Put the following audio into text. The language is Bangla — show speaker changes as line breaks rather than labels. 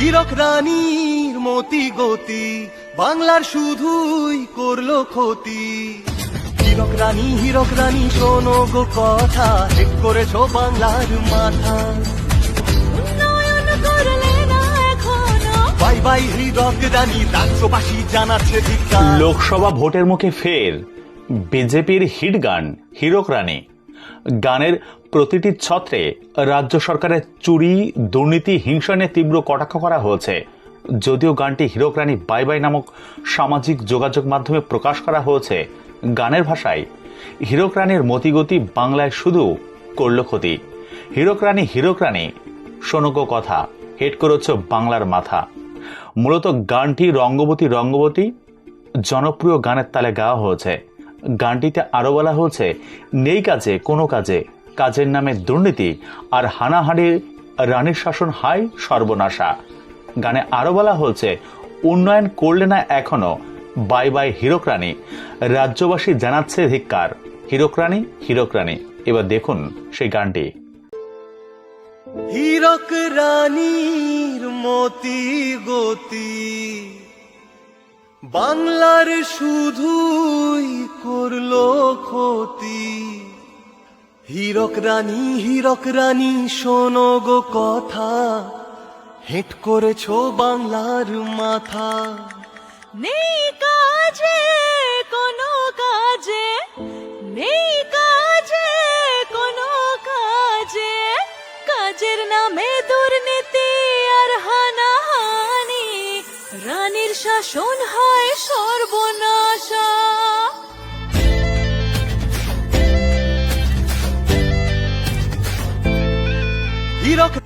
হীরক রানীর মতি গতি বাংলার শুধুই করল ক্ষতি। হীরক রানী হীরক রানী শোনো গো কথা ঠিক করেছ বাংলার মাথা।
উন্নয়ন করলে না এখনও।
বাই বাই হীরক রানী রাজ্যবাসী জানাচ্ছে ধিক্কার।
লোকসভা ভোটের মুখে ফের বিজেপির হিট গান হিরক রানী। গানের প্রতিটি ছত্রে রাজ্য সরকারের চুরি, দুর্নীতি, হিংসা নিয়ে তীব্র কটাক্ষ করা হয়েছে। যদিও গানটি হিরক রানী বাই বাই নামক সামাজিক যোগাযোগ মাধ্যমে প্রকাশ করা হয়েছে, গানের ভাষায় হিরক রানীর মতিগতি বাংলায় শুধু করল ক্ষতি। হিরক রানী হিরক রানী শোনকো কথা হেড করেছ বাংলার মাথা। মূলত গানটি রঙ্গবতী রঙ্গবতী জনপ্রিয় গানের তালে গাওয়া হয়েছে। গানটিতে আরও বলা হয়েছে, নেই কাজে, কোনো কাজে। কাজের নামে দুর্নীতি আর হানাহানি রানীর শাসন হাই সর্বনাশা। গানে আরও বলা হয়েছে, উন্নয়ন করলে না এখনও, বাই বাই হিরক রানী রাজ্যবাসী জানাচ্ছে ধিক্কার। হিরক রানী হিরক রানী এবার দেখুন সেই গানটি।
হীরক রানীর মতি গতি, বাংলার শুধুই করল ক্ষতি হীরক রানী হীরক রানী, শোনো গো কথা। হেট করেছ বাংলার মাথা।
নেই কাজে, কোনো কাজে। নেই কাজে, কোনো কাজে। কাজের নামে দুর্নীতি আর হানাহানি। রানীর শাসন হয় সর্বনাশা।